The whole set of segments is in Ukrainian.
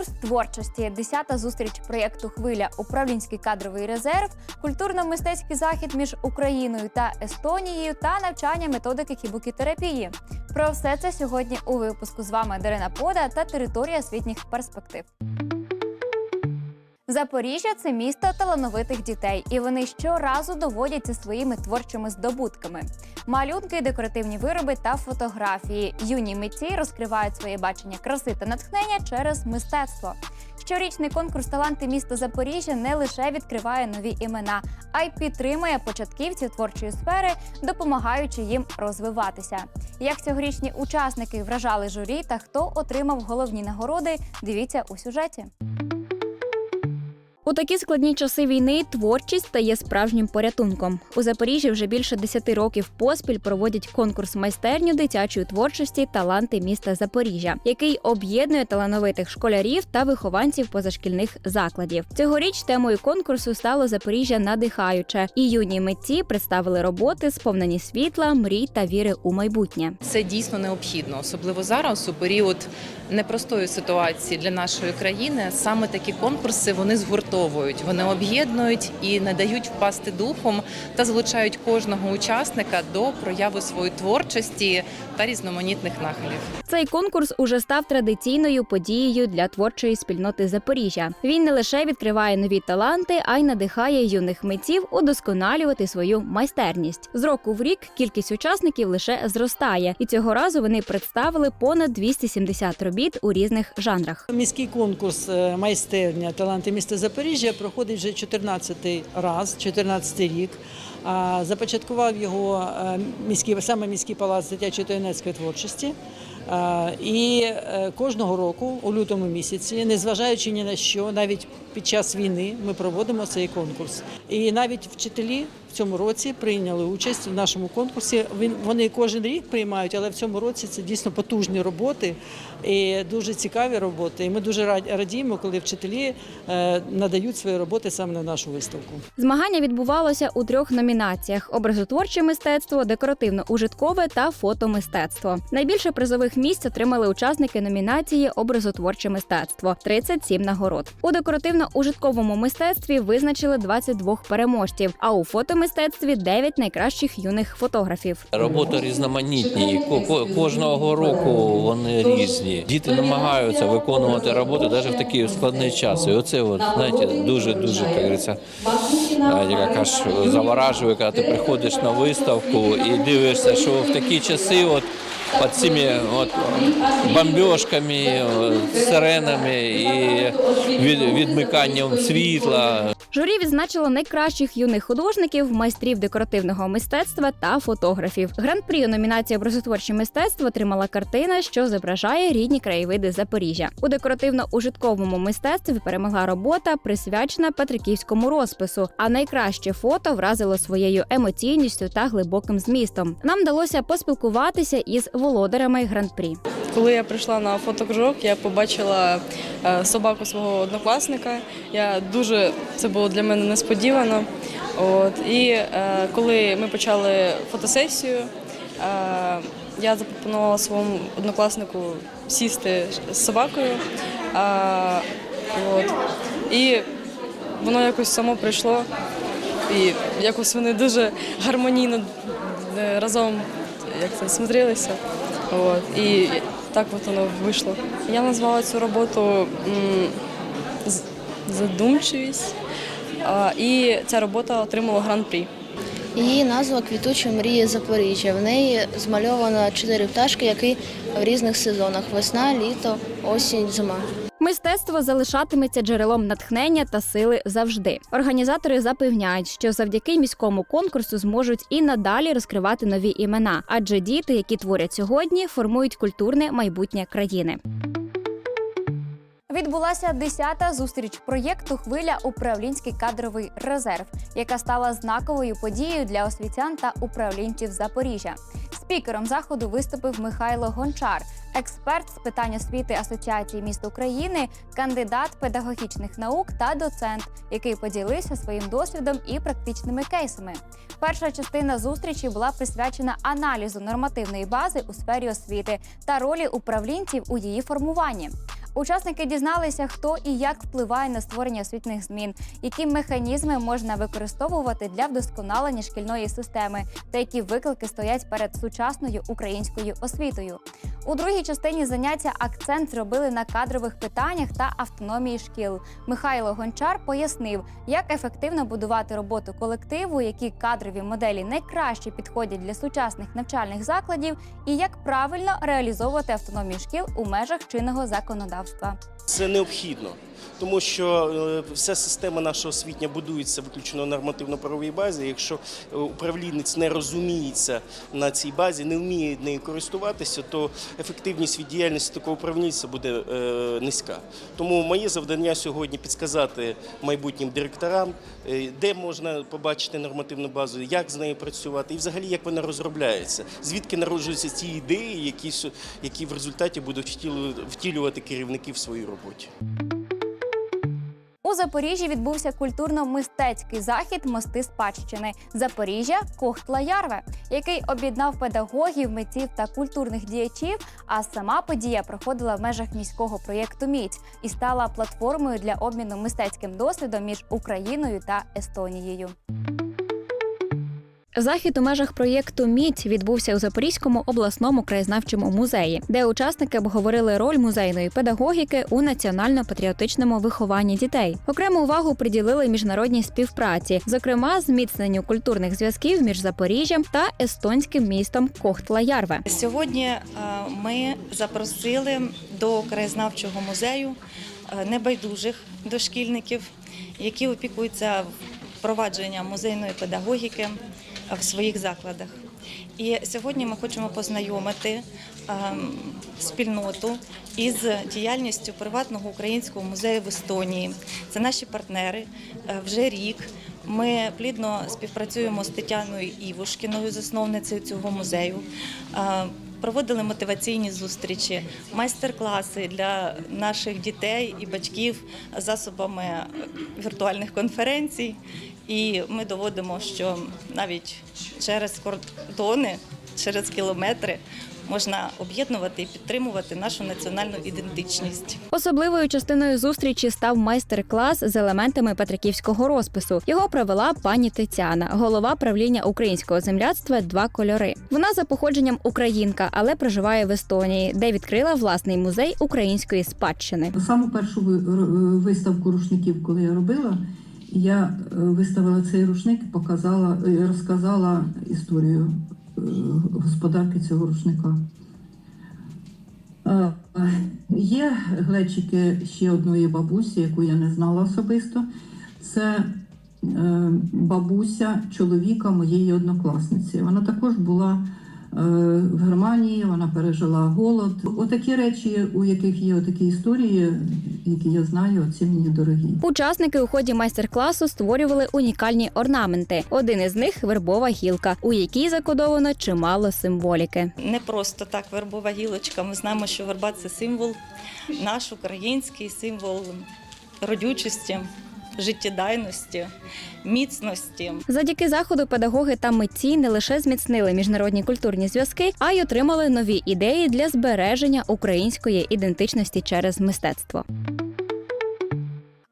Конкурс творчості, 10-та зустріч проєкту Хвиля Управлінський кадровий резерв, культурно-мистецький захід між Україною та Естонією та навчання методики хібукітерапії. Про все це сьогодні у випуску з вами Дарина Пода та територія освітніх перспектив. Запоріжжя це місто талановитих дітей, і вони щоразу доводяться своїми творчими здобутками. Малюнки, декоративні вироби та фотографії. Юні митці розкривають своє бачення краси та натхнення через мистецтво. Щорічний конкурс таланти міста Запоріжжя не лише відкриває нові імена, а й підтримує початківців творчої сфери, допомагаючи їм розвиватися. Як цьогорічні учасники вражали журі та хто отримав головні нагороди, дивіться у сюжеті. У такі складні часи війни творчість стає справжнім порятунком. У Запоріжжі вже більше 10 років поспіль проводять конкурс майстерню дитячої творчості Таланти міста Запоріжжя, який об'єднує талановитих школярів та вихованців позашкільних закладів. Цьогоріч темою конкурсу стало Запоріжжя надихаюче, і юні митці представили роботи, сповнені світла, мрій та віри у майбутнє. Це дійсно необхідно, особливо зараз, у період непростої ситуації для нашої країни. Саме такі конкурси вони згуртовують, вони об'єднують і не дають впасти духом та залучають кожного учасника до прояви своєї творчості та різноманітних нахилів. Цей конкурс уже став традиційною подією для творчої спільноти Запоріжжя. Він не лише відкриває нові таланти, а й надихає юних митців удосконалювати свою майстерність. З року в рік кількість учасників лише зростає, і цього разу вони представили понад 270 робіт у різних жанрах. Міський конкурс е, майстерня таланти міста Запоріжжя проходить вже 14-й раз, 14-й рік. Започаткував його е, міський саме міський палац дитячої та юнацької творчості. І е, кожного року, у лютому місяці, незважаючи ні на що, навіть під час війни ми проводимо цей конкурс. І навіть вчителі в цьому році прийняли участь в нашому конкурсі. Вони кожен рік приймають, але в цьому році це дійсно потужні роботи і дуже цікаві роботи. І ми дуже рад- радіємо, коли вчителі е, надають свої роботи саме на нашу виставку. Змагання відбувалося у трьох номінаціях: образотворче мистецтво, декоративно-ужиткове та фотомистецтво. Найбільше призових місць отримали учасники номінації Образотворче мистецтво 37 нагород. У декоративно-ужитковому мистецтві визначили 22 переможців, а у фотомистецтві 9 найкращих юних фотографів. Роботи різноманітні, ко- ко- кожного року вони різні. Діти намагаються виконувати роботи навіть в такий складний час. І оце, от, знаєте, дуже дуже як говориться, яка ж заворажує, коли ти приходиш на виставку і дивишся, що в такі часи, от під цими от бомбіжками, от, сиренами і від, відмиканням світла. Журі відзначило найкращих юних художників, майстрів декоративного мистецтва та фотографів. Гран-прі у номінації образотворче мистецтво отримала картина, що зображає рідні краєвиди Запоріжжя. У декоративно-ужитковому мистецтві перемогла робота, присвячена петриківському розпису. А найкраще фото вразило своєю емоційністю та глибоким змістом. Нам вдалося поспілкуватися із володарями гран-прі. Коли я прийшла на фотокружок, я побачила е, собаку свого однокласника. Я дуже це було для мене несподівано. От і е, коли ми почали фотосесію, е, я запропонувала своєму однокласнику сісти з собакою. От, і воно якось само прийшло, і якось вони дуже гармонійно разом як це смотрелися. От, і так от воно вийшло. Я назвала цю роботу задумчивість, і ця робота отримала гран-прі. Її назва Квітучі мрії Запоріжжя. В неї змальовано чотири пташки, які в різних сезонах: весна, літо, осінь, зима. Мистецтво залишатиметься джерелом натхнення та сили завжди. Організатори запевняють, що завдяки міському конкурсу зможуть і надалі розкривати нові імена, адже діти, які творять сьогодні, формують культурне майбутнє країни. Відбулася 10-та зустріч проєкту Хвиля управлінський кадровий резерв, яка стала знаковою подією для освітян та управлінців Запоріжжя. Спікером заходу виступив Михайло Гончар, експерт з питань освіти Асоціації міст України, кандидат педагогічних наук та доцент, який поділився своїм досвідом і практичними кейсами. Перша частина зустрічі була присвячена аналізу нормативної бази у сфері освіти та ролі управлінців у її формуванні. Учасники дізналися, хто і як впливає на створення освітніх змін, які механізми можна використовувати для вдосконалення шкільної системи, та які виклики стоять перед сучасною українською освітою. У другій частині заняття акцент зробили на кадрових питаннях та автономії шкіл. Михайло Гончар пояснив, як ефективно будувати роботу колективу, які кадрові моделі найкраще підходять для сучасних навчальних закладів, і як правильно реалізовувати автономію шкіл у межах чинного законодавства. Це необхідно, тому що е, вся система наша освітня будується виключно нормативно-правовій базі. Якщо е, управлінець не розуміється на цій базі, не вміє нею користуватися, то ефективність від діяльності такого управлінця буде е, низька. Тому моє завдання сьогодні підсказати майбутнім директорам, де можна побачити нормативну базу, як з нею працювати, і взагалі як вона розробляється, звідки народжуються ці ідеї, які, які в результаті будуть втілювати- втілювати керівники в своїй роботі. У Запоріжжі відбувся культурно-мистецький захід Мости спадщини Запоріжжя Кохтла Ярве, який об'єднав педагогів, митців та культурних діячів. А сама подія проходила в межах міського проєкту Міць і стала платформою для обміну мистецьким досвідом між Україною та Естонією. Захід у межах проєкту Міць відбувся у Запорізькому обласному краєзнавчому музеї, де учасники обговорили роль музейної педагогіки у національно-патріотичному вихованні дітей. Окрему увагу приділили міжнародній співпраці, зокрема зміцненню культурних зв'язків між Запоріжжям та естонським містом Кохтла-Ярве. Сьогодні е, ми запросили до краєзнавчого музею е, небайдужих дошкільників, які опікуються впровадженням музейної педагогіки в своїх закладах. І сьогодні ми хочемо познайомити ем, спільноту із діяльністю приватного українського музею в Естонії. Це наші партнери е, вже рік. Ми плідно співпрацюємо з Тетяною Івушкіною, засновницею цього музею. Е, Проводили мотиваційні зустрічі, майстер-класи для наших дітей і батьків засобами віртуальних конференцій. І ми доводимо, що навіть через кордони, через кілометри можна об'єднувати і підтримувати нашу національну ідентичність. Особливою частиною зустрічі став майстер-клас з елементами петриківського розпису. Його провела пані Тетяна, голова правління українського земляцтва Два кольори. Вона за походженням українка, але проживає в Естонії, де відкрила власний музей української спадщини. Саму першу ви- виставку рушників, коли я робила, я е, виставила цей рушник, і показала, е, розказала історію е, господарки цього рушника. Є глечики ще одної бабусі, яку я не знала особисто. Це бабуся чоловіка моєї однокласниці. Вона також була в Германії, вона пережила голод. Отакі речі, у яких є отакі історії, які я знаю, оці мені дорогі. Учасники у ході майстер-класу створювали унікальні орнаменти. Один із них вербова гілка, у якій закодовано чимало символіки. Не просто так вербова гілочка. Ми знаємо, що верба це символ наш український символ родючості, життєдайності, міцності. Завдяки заходу педагоги та митці не лише зміцнили міжнародні культурні зв'язки, а й отримали нові ідеї для збереження української ідентичності через мистецтво.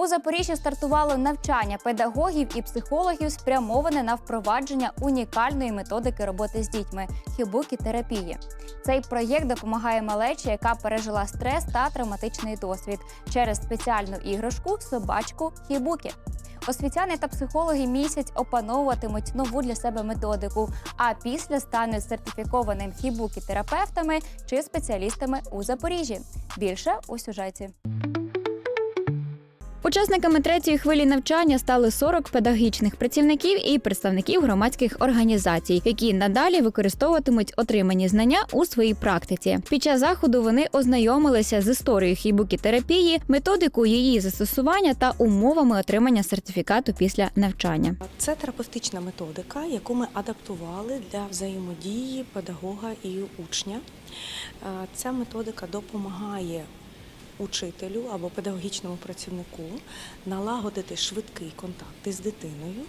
У Запоріжжі стартувало навчання педагогів і психологів, спрямоване на впровадження унікальної методики роботи з дітьми хібукі-терапії. Цей проєкт допомагає малечі, яка пережила стрес та травматичний досвід через спеціальну іграшку собачку хібукі. Освітяни та психологи місяць опановуватимуть нову для себе методику, а після стануть сертифікованим хібукі-терапевтами чи спеціалістами у Запоріжжі. Більше у сюжеті. Учасниками третьої хвилі навчання стали 40 педагогічних працівників і представників громадських організацій, які надалі використовуватимуть отримані знання у своїй практиці. Під час заходу вони ознайомилися з історією хібукі-терапії, методикою її застосування та умовами отримання сертифікату після навчання. Це терапевтична методика, яку ми адаптували для взаємодії педагога і учня. Е, Ця методика допомагає учителю або педагогічному працівнику налагодити швидкий контакт із дитиною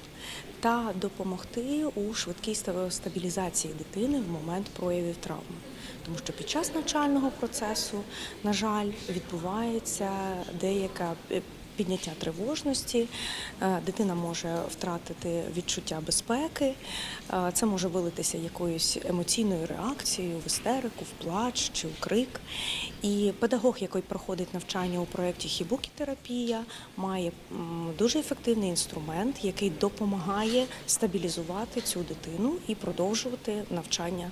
та допомогти у швидкій ста- стабілізації дитини в момент проявів травми. тому що під час навчального процесу, на жаль, відбувається деяка е, підняття тривожності, е, дитина може втратити відчуття безпеки, е, це може вилитися якоюсь емоційною реакцією, в істерику, в плач чи у крик. І педагог, який проходить навчання у проєкті Хібукі-терапія, має дуже ефективний інструмент, який допомагає стабілізувати цю дитину і продовжувати навчання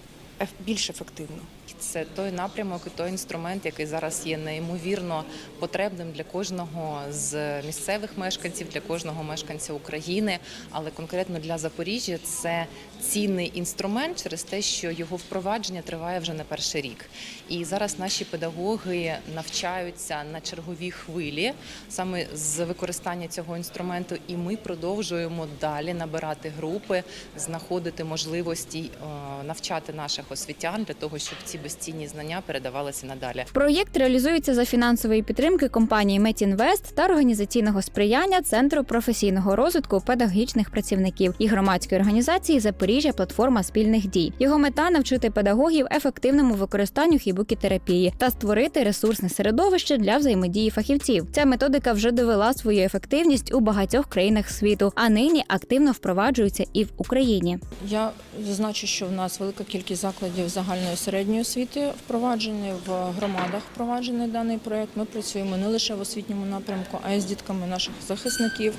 більш ефективно. Це той напрямок і той інструмент, який зараз є неймовірно потребним для кожного з місцевих мешканців, для кожного мешканця України. Але конкретно для Запоріжжя це цінний інструмент через те, що його впровадження триває вже не перший рік. І зараз наші педагоги навчаються на черговій хвилі саме з використання цього інструменту, і ми продовжуємо далі набирати групи, знаходити можливості е, навчати наших освітян для того, щоб ці безцінні знання передавалися надалі. Проєкт реалізується за фінансової підтримки компанії Метінвест та організаційного сприяння Центру професійного розвитку педагогічних працівників і громадської організації Запоріжжя Платформа спільних дій. Його мета навчити педагогів ефективному використанню хібукітерапії та створити ресурсне середовище для взаємодії фахівців. Ця методика вже довела свою ефективність у багатьох країнах світу, а нині активно впроваджується і в Україні. Я зазначу, що в нас велика кількість закладів загальної середньої освіти впроваджені в громадах. Впроваджений даний проект. Ми працюємо не лише в освітньому напрямку, а й з дітками наших захисників,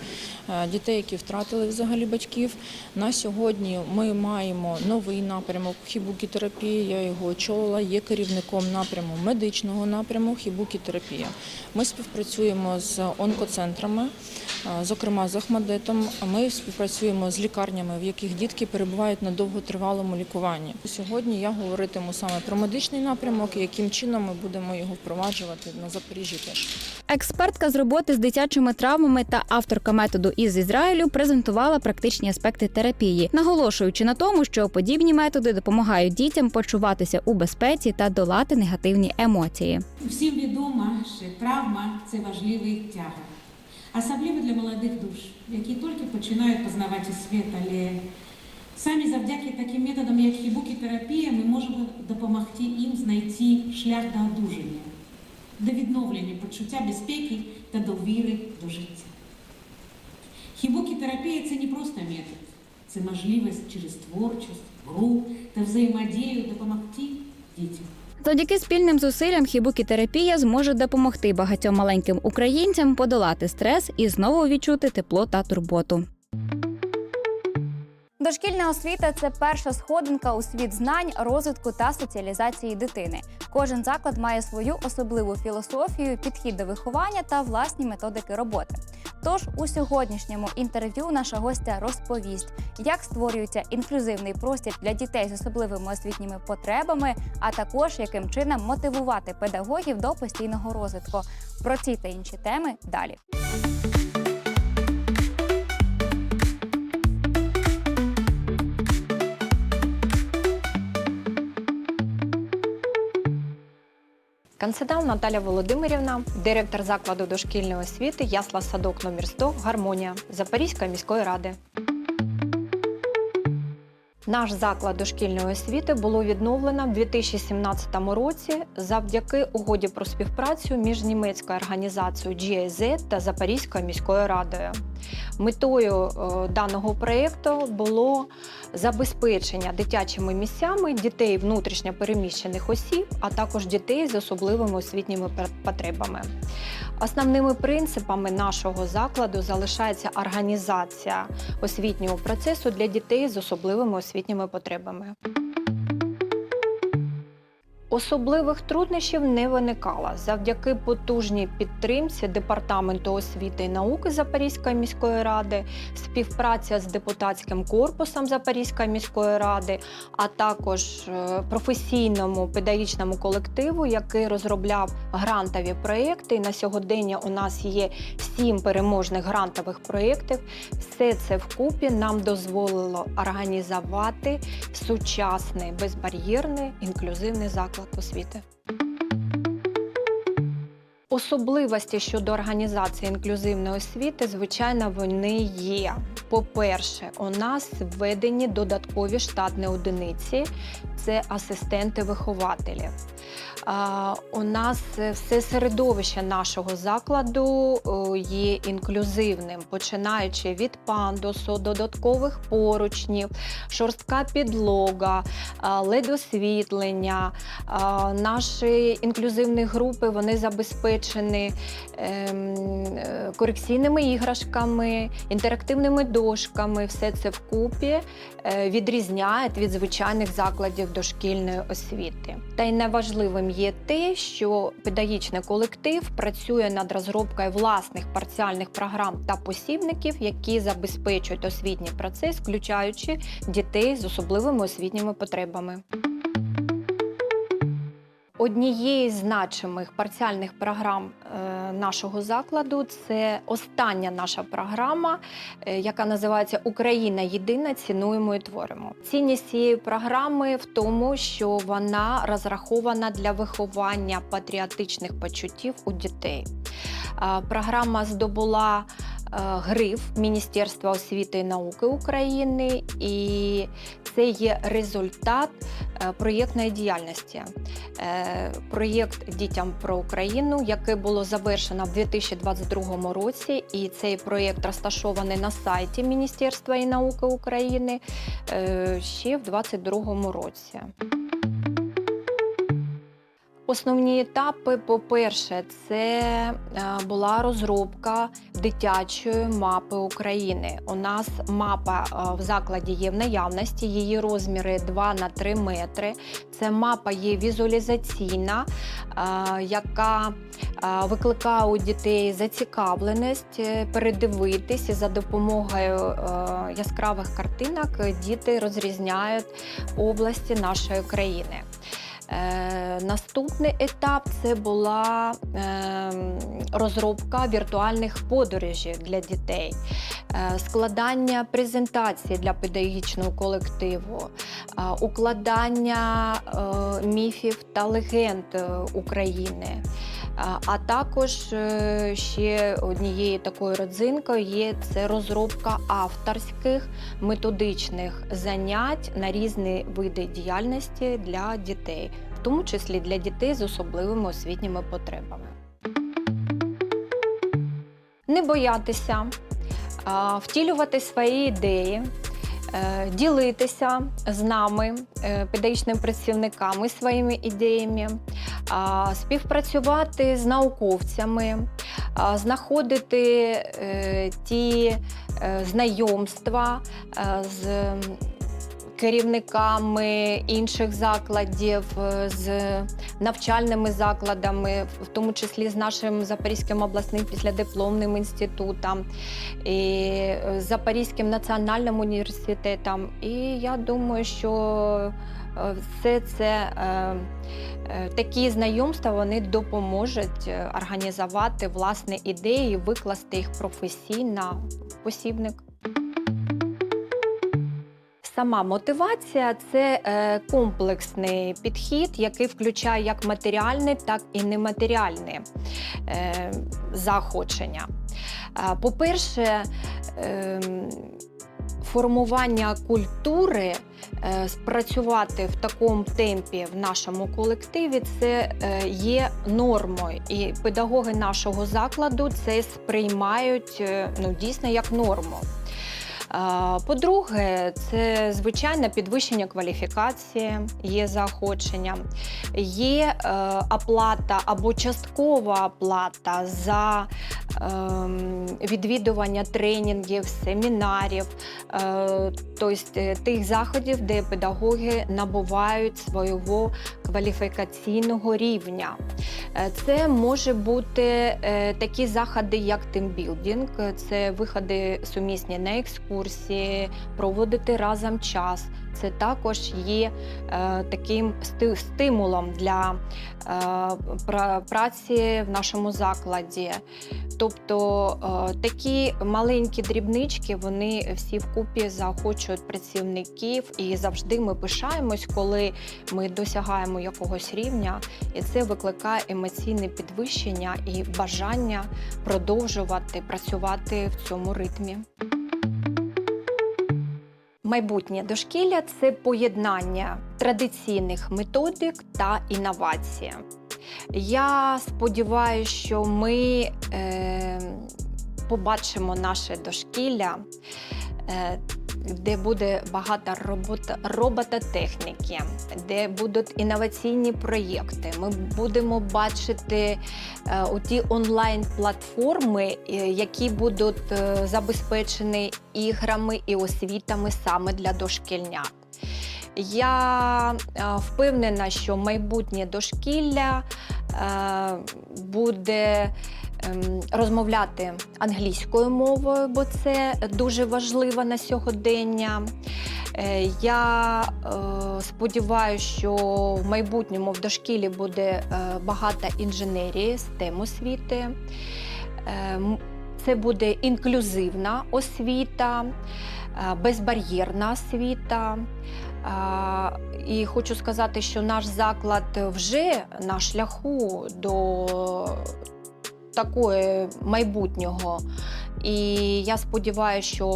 е, дітей, які втратили взагалі батьків. На сьогодні ми маємо новий напрямок хібукітерапії. Я його очолила. Є керівником напряму медичного напряму хібукітерапія. Ми співпрацюємо з онкоцентрами, зокрема з Ахмадитом. Ми співпрацюємо з лікарнями, в яких дітки перебувають на довготривалому лікуванні. Сьогодні я говоритиму саме про медичний напрямок і яким чином ми будемо його впроваджувати на Запоріжжі теж. Експертка з роботи з дитячими травмами та авторка методу із Ізраїлю презентувала практичні аспекти терапії, наголошуючи на тому, що подібні методи допомагають дітям почуватися у безпеці та долати негативні емоції. Всім відомо, що травма це важливий тягар. Особливо для молодих душ, які тільки починають познавати світ, але саме завдяки таким методам, як хібукітерапія, ми можемо допомогти їм знайти шлях до одужання, до відновлення почуття безпеки та довіри до життя. Хібукітерапія це не просто метод, це можливість через творчість, гру та взаємодію допомогти дітям. Завдяки спільним зусиллям хібукітерапія зможе допомогти багатьом маленьким українцям подолати стрес і знову відчути тепло та турботу. Дошкільна освіта це перша сходинка у світ знань, розвитку та соціалізації дитини. Кожен заклад має свою особливу філософію, підхід до виховання та власні методики роботи. Тож у сьогоднішньому інтерв'ю наша гостя розповість, як створюється інклюзивний простір для дітей з особливими освітніми потребами, а також яким чином мотивувати педагогів до постійного розвитку. Про ці та інші теми далі. Канцедал Наталя Володимирівна, директор закладу дошкільної освіти Ясла Садок номер 100 Гармонія Запорізької міської ради. Наш заклад дошкільної освіти було відновлено в 2017 році завдяки угоді про співпрацю між німецькою організацією GIZ та Запорізькою міською радою. Метою е, даного проєкту було забезпечення дитячими місцями дітей внутрішньо переміщених осіб, а також дітей з особливими освітніми потребами. Основними принципами нашого закладу залишається організація освітнього процесу для дітей з особливими освітніми потребами. Особливих труднощів не виникало завдяки потужній підтримці Департаменту освіти і науки Запорізької міської ради, співпраця з депутатським корпусом Запорізької міської ради, а також е, професійному педагогічному колективу, який розробляв грантові проєкти. І на сьогодення у нас є сім переможних грантових проєктів. Все це вкупі нам дозволило організувати сучасний, безбар'єрний, інклюзивний заклад освіти. Особливості щодо організації інклюзивної освіти, звичайно, вони є. По-перше, у нас введені додаткові штатні одиниці. Це асистенти вихователів. А, У нас е, все середовище нашого закладу є інклюзивним, починаючи від пандусу, додаткових поручнів, шорстка підлога, ледосвітлення. Наші інклюзивні групи вони забезпечені ем, корекційними іграшками, інтерактивними дошками. Все це вкупі е, відрізняє від звичайних закладів дошкільної освіти. Та й найважливим є те, що педагогічний колектив працює над розробкою власних парціальних програм та посібників, які забезпечують освітній процес, включаючи дітей з особливими освітніми потребами. Однією з значимих парціальних програм е, нашого закладу це остання наша програма, е, яка називається Україна єдина цінуємо і творимо. Цінність цієї програми в тому, що вона розрахована для виховання патріотичних почуттів у дітей. Е, Програма здобула гриф Міністерства освіти і науки України, і це є результат е, проєктної діяльності. Е, Проєкт Дітям про Україну, який було завершено в 2022 році, і цей проєкт розташований на сайті Міністерства і науки України е, ще в 2022 році. Основні етапи, по-перше, це е, була розробка дитячої мапи України. У нас мапа е, в закладі є в наявності, її розміри 2 на 3 метри. Це мапа є візуалізаційна, е, яка викликає у дітей зацікавленість і за допомогою яскравих картинок діти розрізняють області нашої країни. Е, наступний етап це була е, розробка віртуальних подорожей для дітей, е, складання презентації для педагогічного колективу, е, укладання е, міфів та легенд е, України. А- також е, ще однією такою родзинкою є це розробка авторських методичних занять на різні види діяльності для дітей, в тому числі для дітей з особливими освітніми потребами. Не боятися, втілювати свої ідеї, е, ділитися з нами, е, педагогічними працівниками, своїми ідеями, співпрацювати з науковцями, знаходити е, ті е, знайомства е, з керівниками інших закладів, з навчальними закладами, в тому числі з нашим Запорізьким обласним післядипломним інститутом, і Запорізьким національним університетом. І я думаю, що все це е, е, такі знайомства вони допоможуть е, організувати власні ідеї, викласти їх професійно в посібник. Сама мотивація це е, комплексний підхід, який включає як матеріальне, так і нематеріальне е, заохочення. Е, По-перше, е, формування культури, е, спрацювати в такому темпі в нашому колективі це е, є нормою. І педагоги нашого закладу це сприймають е, ну, дійсно як норму. По-друге, це звичайне підвищення кваліфікації, є заохочення, є оплата або часткова оплата за відвідування тренінгів, семінарів, е, тобто е, тих заходів, де педагоги набувають свого кваліфікаційного рівня. Е, Це може бути такі заходи, як тимбілдинг, це виходи сумісні на екскурсії, проводити разом час. Це також є е, таким стимулом для е, пра- праці в нашому закладі. Тобто е, такі маленькі дрібнички, вони всі вкупі заохочують працівників, і завжди ми пишаємось, коли ми досягаємо якогось рівня, і це викликає емоційне підвищення і бажання продовжувати працювати в цьому ритмі. Майбутнє дошкілля це поєднання традиційних методик та інновацій. Я сподіваюся, що ми е, побачимо наше дошкілля, е, де буде багато робот, робототехніки, де будуть інноваційні проєкти. Ми будемо бачити е, оті онлайн-платформи, е, які будуть е, забезпечені іграми і освітами саме для дошкільнят. Я е, впевнена, що майбутнє дошкілля е, буде розмовляти англійською мовою, бо це дуже важливо на сьогодення. Е, Я е, сподіваюся, що в майбутньому в дошкілі буде е, багато інженерії, STEM освіти. Е, Це буде інклюзивна освіта, безбар'єрна освіта. І хочу сказати, що наш заклад вже на шляху до такої майбутнього. І я сподіваюся, що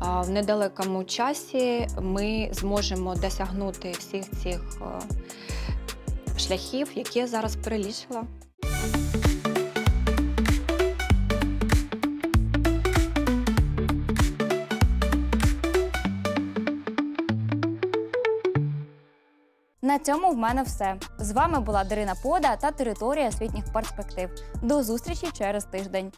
в недалекому часі ми зможемо досягнути всіх цих е, шляхів, які я зараз перелічила. На цьому в мене все. З вами була Дарина Пода та територія освітніх перспектив. До зустрічі через тиждень.